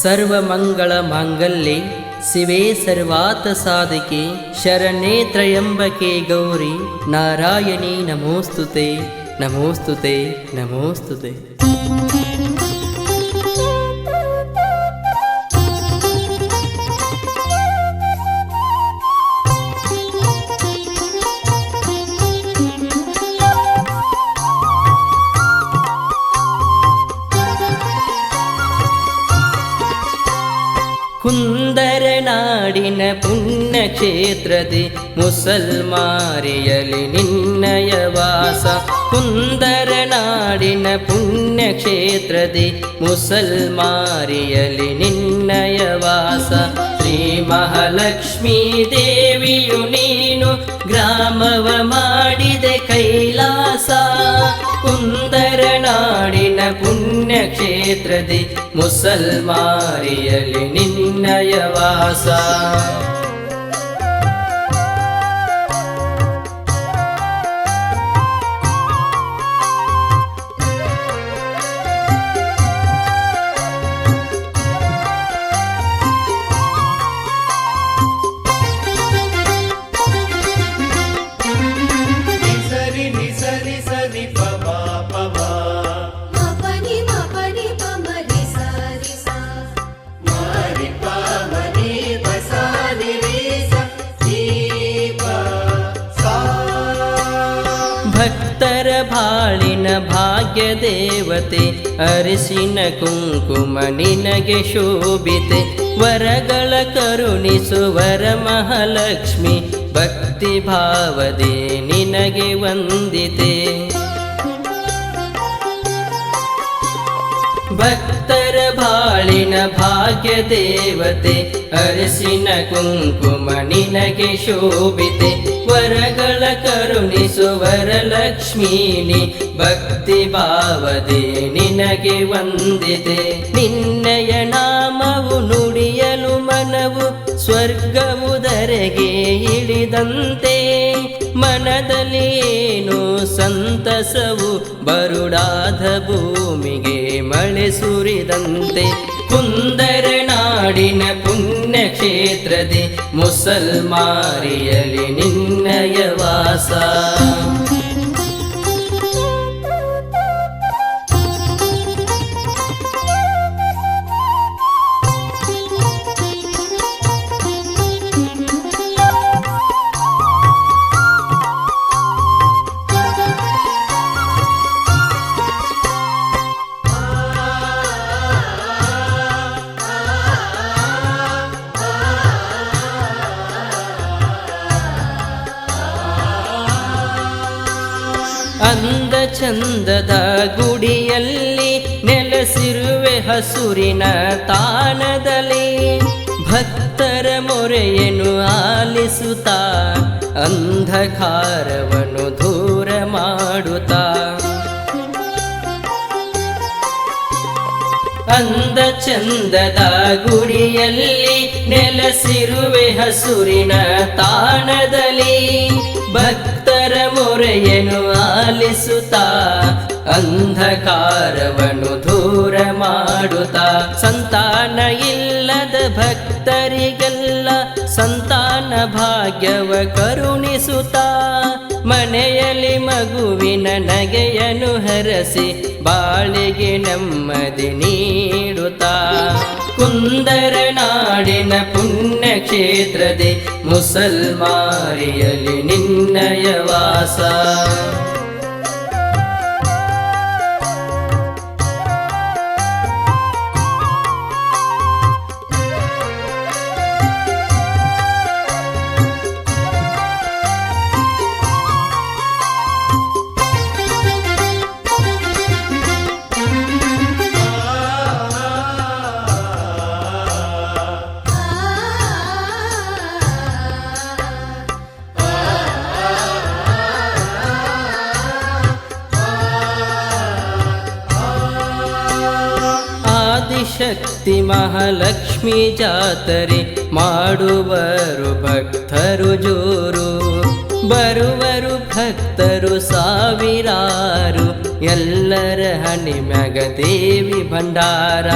ಸರ್ವಮಂಗಳ ಮಾಂಗಲ್ಯೆ ಶಿವೇ ಸರ್ವಾತ ಸಾಧಿಕೆ ಶರಣೇ ತ್ರಯಂಬಕೆ ಗೌರಿ ನಾರಾಯಣಿ ನಮೋಸ್ತುತೆ ನಮೋಸ್ತುತೆ ನಮೋಸ್ತುತೆ. ನಾಡಿನ ಪುಣ್ಯ ಕ್ಷೇತ್ರದಿ ಮುಸಲ್ಮಾರಿಯಲಿ ನಿನ್ನಯ ವಾಸ ಕುಂದರ ನಾಡಿನ ಪುಣ್ಯ ಕ್ಷೇತ್ರದಿ ಮುಸಲ್ಮಾರಿಯಲಿ ನಿನ್ನಯ ವಾಸ ಶ್ರೀ ಮಹಾಲಕ್ಷ್ಮೀ ದೇವಿಯು ನೀನು ಗ್ರಾಮವ ಮಾಡಿದೆ ಕೈಲಾಸ. ಕುಂದರ ನಾಡಿನ ಪುಣ್ಯ ಕ್ಷೇತ್ರದಿ ಮುಸಲ್ಮಾರಿಯಲಿ ನಿನ್ನಯ ವಾಸ ಬಾಳಿನ ಭಾಗ್ಯ ದೇವತೆ ಅರಿಸಿನ ಕುಂಕುಮ ನಿನಗೆ ಶೋಭಿತೆ. ವರಗಳ ಕರುಣಿಸುವರ ಮಹಾಲಕ್ಷ್ಮಿ ಭಕ್ತಿ ಭಾವದೆ ನಿನಗೆ ವಂದಿತೆ. ಭಕ್ತರ ಬಾಳಿನ ಭಾಗ್ಯ ದೇವತೆ ಅರಸಿನ ಕುಂಕುಮ ನಿನಗೆ ಶೋಭಿತೆ. ಲಕ್ಷ್ಮೀನಿ ಭಕ್ತಿ ಭಾವದೆ ನಿನಗೆ ವಂದಿದೆ ನಿನ್ನಯ ನಾಮವು ನುಡಿಯಲು ಮನವು ಸ್ವರ್ಗವುದರೆಗೆ ಇಳಿದಂತೆ. ಮನದಲ್ಲಿ ಏನು ಸಂತಸವು ಬರುಡಾದ ಭೂಮಿಗೆ ಮಳೆ ಸುರಿದಂತೆ. ಕುಂದರ ನಾಡಿನ ಪುಣ್ಯ ಕ್ಷೇತ್ರದಿ ಮುಸಲ್ಮಾರಿಯಲಿ ನಿನ್ನಯ ವಾಸ ಅಂದ ಚಂದದ ಗುಡಿಯಲ್ಲಿ ನೆಲೆಸಿರುವೆ ಹಸುರಿನ ತಾಣದಲ್ಲಿ. ಭಕ್ತರ ಮೊರೆಯನ್ನು ಆಲಿಸುತ್ತಾ ಅಂಧಕಾರವನ್ನು ದೂರ ಮಾಡುತ್ತಾ. ಅಂದ ಚಂದದ ಗುಡಿಯಲ್ಲಿ ನೆಲೆಸಿರುವೆ ಹಸುರಿನ ತಾಣದಲ್ಲಿ. ಭಕ್ತರ ಮೊರೆಯನ್ನು ಆಲಿಸುತ್ತ? ಅಂಧಕಾರವನ್ನು ದೂರ ಮಾಡುತ್ತಾ? ಸಂತಾನ ಇಲ್ಲದ ಭಕ್ತರಿಗೆಲ್ಲ ಸಂತಾನ ಭಾಗ್ಯವ ಕರುಣಿಸುತ್ತಾ? ಮನೆಯಲ್ಲಿ ಮಗುವಿನ ನಗೆಯನ್ನು ಹರಸಿ, ಬಾಳಿಗೆ ನೆಮ್ಮದಿ ನೀಡುತ್ತಾ? ಕುಂದರ ನಾಡಿನ ಪುಣ್ಯ ಕ್ಷೇತ್ರದೆ ಮುಸಲ್ಮಾರಿಯಲಿ ನಿನ್ನಯ ವಾಸ. ಆದಿಶಕ್ತಿ ಮಹಾಲಕ್ಷ್ಮಿ ಜಾತರೆ ಮಾಡುವರು ಭಕ್ತರು ಜೋರು. ಬರುವರು ಭಕ್ತರು ಸಾವಿರಾರು, ಎಲ್ಲರ ಹಣಿ ಮ್ಯಾಗ ದೇವಿ ಭಂಡಾರ.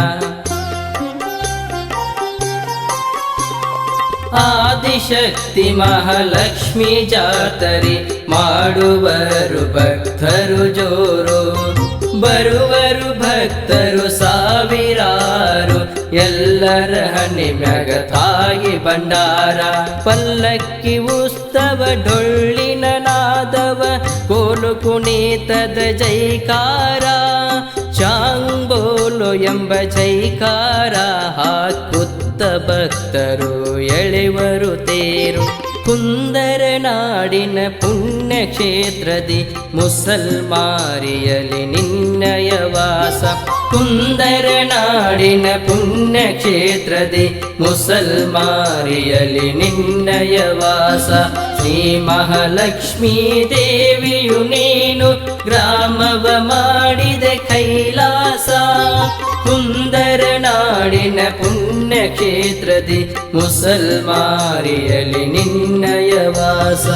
ಆದಿಶಕ್ತಿ ಮಹಾಲಕ್ಷ್ಮಿ ಜಾತರೆ ಮಾಡುವರು ಭಕ್ತರು ಜೋರು. ಬರುವರು ಭಕ್ತರು ಸಾವಿರಾರು ಎಲ್ಲರ ಹಣಿ ಮ್ಯಾಗ ತಾಯಿ ಭಂಡಾರ. ಪಲ್ಲಕ್ಕಿ ಉತ್ಸವ ಡೊಳ್ಳಿನ ನಾದವ, ಕೋಲು ಕುಣಿತದ ಜೈಕಾರ. ಚಾಂಬೋಲು ಎಂಬ ಜೈಕಾರ, ಹಾಕುತ್ತ ಭಕ್ತರು ಎಳೆವರು ತೇರು. ಕುಂದರ ನಾಡಿನ ಪುಣ್ಯ ಕ್ಷೇತ್ರದಿ ಮುಸಲ್ಮಾರಿಯಲಿ ನಿನ್ನಯ ವಾಸ. ಕುಂದರನಾಡಿನ ಪುಣ್ಯ ಕ್ಷೇತ್ರದಿ ಮುಸಲ್ಮಾರಿಯಲಿ ನಿನ್ನಯ ವಾಸ. ಶ್ರೀ ಮಹಾಲಕ್ಷ್ಮೀ ದೇವಿಯು ನೀನು ಗ್ರಾಮವ ಮಾಡಿದೆ ಕೈಲಾಸ. ಕುಂದರ ನಾಡಿನ ಪುಣ್ಯ ಕ್ಷೇತ್ರದಿ ಮುಸಲ್ಮಾರಿಯಲಿ ನಿನ್ನಯ ವಾಸ.